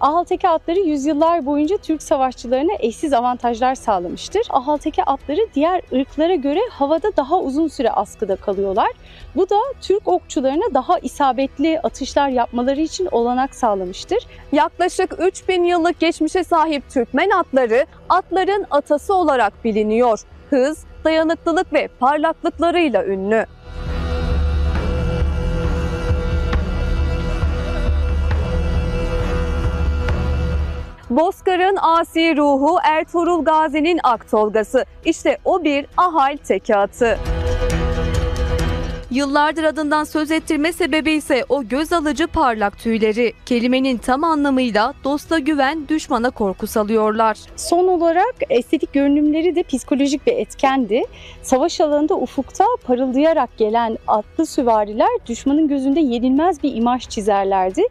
Ahalteke atları yüzyıllar boyunca Türk savaşçılarına eşsiz avantajlar sağlamıştır. Ahalteke atları diğer ırklara göre havada daha uzun süre askıda kalıyorlar. Bu da Türk okçularına daha isabetli atışlar yapmaları için olanak sağlamıştır. Yaklaşık 3000 yıllık geçmişe sahip Türkmen atları atların atası olarak biliniyor. Hız, dayanıklılık ve parlaklıklarıyla ünlü. Bozkır'ın asi ruhu Ertuğrul Gazi'nin aktolgası. İşte o bir ahal teke atı. Yıllardır adından söz ettirme sebebi ise o göz alıcı parlak tüyleri. Kelimenin tam anlamıyla dosta güven, düşmana korku salıyorlar. Son olarak estetik görünümleri de psikolojik bir etkendi. Savaş alanında ufukta parıldayarak gelen atlı süvariler düşmanın gözünde yenilmez bir imaj çizerlerdi.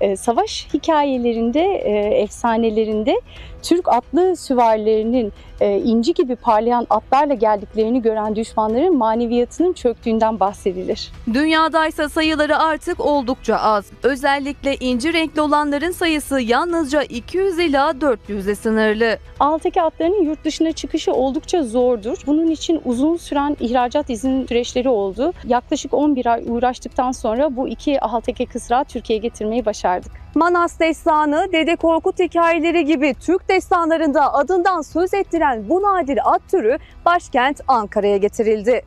Ee, savaş hikayelerinde, e, efsanelerinde Türk atlı süvarilerinin e, inci gibi parlayan atlarla geldiklerini gören düşmanların maneviyatının çöktüğünden bahsedilir. Dünyada ise sayıları artık oldukça az. Özellikle inci renkli olanların sayısı yalnızca 200 ila 400'e sınırlı. Altaki atlarının yurt dışına çıkışı oldukça zordur. Bunun için uzun süren ihracat izin süreçleri oldu. Yaklaşık 11 ay uğraştıktan sonra bu iki Altaki kısrağı Türkiye'ye getirmeyi başardık. Manas destanı, Dede Korkut hikayeleri gibi Türk destanlarında adından söz ettiren bu nadir at türü başkent Ankara'ya getirildi.